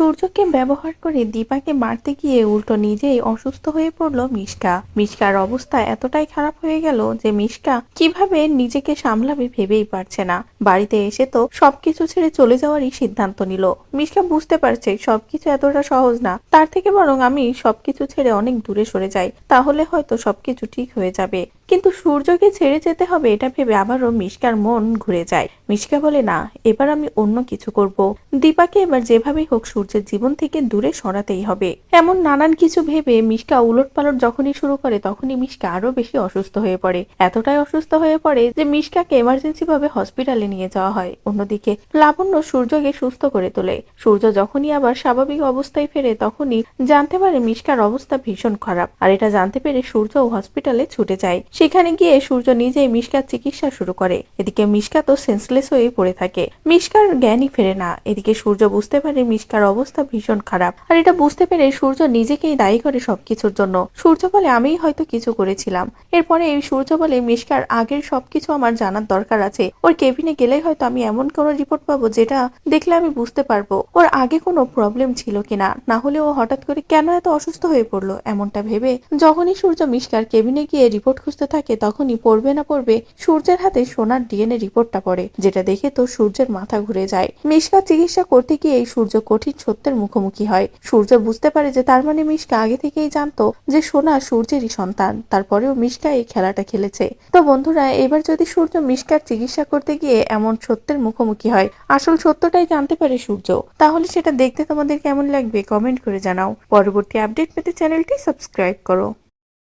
সূর্যকে ব্যবহার করে দীপাকে মারতে গিয়ে উল্টো নিজেই অসুস্থ হয়ে পড়ল মিশকা। মিশকার অবস্থা এতটাই খারাপ হয়ে গেল যে মিশকা কীভাবে নিজেকে সামলাবে ভেবেই পারছে না। বাড়িতে এসে তো সবকিছু ছেড়ে চলে যাওয়ারই সিদ্ধান্ত নিল। মিশকা বুঝতে পারছে সবকিছু এতটা সহজ না। তার থেকে বরং আমি সবকিছু ছেড়ে অনেক দূরে সরে যাই। তাহলে হয়তো সবকিছু ঠিক হয়ে যাবে। কিন্তু সূর্যকে ছেড়ে যেতে হবে, এটা ভেবে আবারও মিশকার মন ঘুরে যায়। মিশকা বলে, না, এবার আমি অন্য কিছু করব। দীপাকে এবার যেভাবেই হোক সূর্যের জীবন থেকে দূরে সরাতেই হবে। এমন নানান কিছু ভেবে মিশকা উলট পালট যখনই শুরু করে, তখনই মিশকা আরও বেশি অসুস্থ হয়ে পড়ে। এতটাই অসুস্থ হয়ে পড়ে যে মিশকাকে এমার্জেন্সি ভাবে হসপিটালে নিয়ে যাওয়া হয়। অন্যদিকে, লাবণ্য সূর্যকে সুস্থ করে তোলে। সূর্য যখনই আবার স্বাভাবিক অবস্থায় ফেরে, তখনই জানতে পারে মিশকার অবস্থা ভীষণ খারাপ। আর এটা জানতে পেরে সূর্য হসপিটালে ছুটে যায়। সেখানে গিয়ে সূর্য নিজেই মিশকার চিকিৎসা শুরু করে। এদিকে মিশকা তো সেন্সলেস হয়ে পড়ে থাকে। মিশকার জ্ঞানই ফেরে না। এদিকে সূর্য বুঝতে পারে মিশকার অবস্থা ভীষণ খারাপ। আর এটা বুঝতে পেরে সূর্য নিজেকেই দায়ী করে সবকিছুর জন্য। সূর্য বলে, আমিই হয়তো কিছু করেছিলাম। এরপরে এই সূর্য বলে, মিশকার, আগের সবকিছু আমার জানার দরকার আছে। ওর কেবিনে গেলেই হয়তো আমি এমন কোনো রিপোর্ট পাবো যেটা দেখলে আমি বুঝতে পারব। ওর আগে কোনো প্রবলেম ছিল কিনা? না হলে ও হঠাৎ করে কেন এত অসুস্থ হয়ে পড়ল? এমনটা ভেবে যখনই সূর্য মিশকার কেবিনে গিয়ে রিপোর্ট খুঁজতে থাকে তখনই পড়বে না পড়বে সূর্যের হাতে সোনার ডিএনএ রিপোর্টটা পড়ে, যেটা দেখে তো সূর্যের মাথা ঘুরে যায়। মিশকার চিকিৎসা করতে গিয়ে এই সূর্য কঠিন সত্যের মুখোমুখি হয়। সূর্য বুঝতে পারে যে তার মানে মিশকা আগে থেকেই জানতো যে সোনা সূর্যেরই সন্তান, তারপরেও মিশকা এই খেলাটা খেলেছে। তো বন্ধুরা, এবার যদি সূর্য মিশকার চিকিৎসা করতে গিয়ে এমন সত্যের মুখোমুখি হয়, আসল সত্যটাই জানতে পারে সূর্য। তাহলে সেটা দেখতে তোমাদের কেমন লাগবে কমেন্ট করে জানাও। পরবর্তী আপডেট পেতে চ্যানেলটি সাবস্ক্রাইব করো।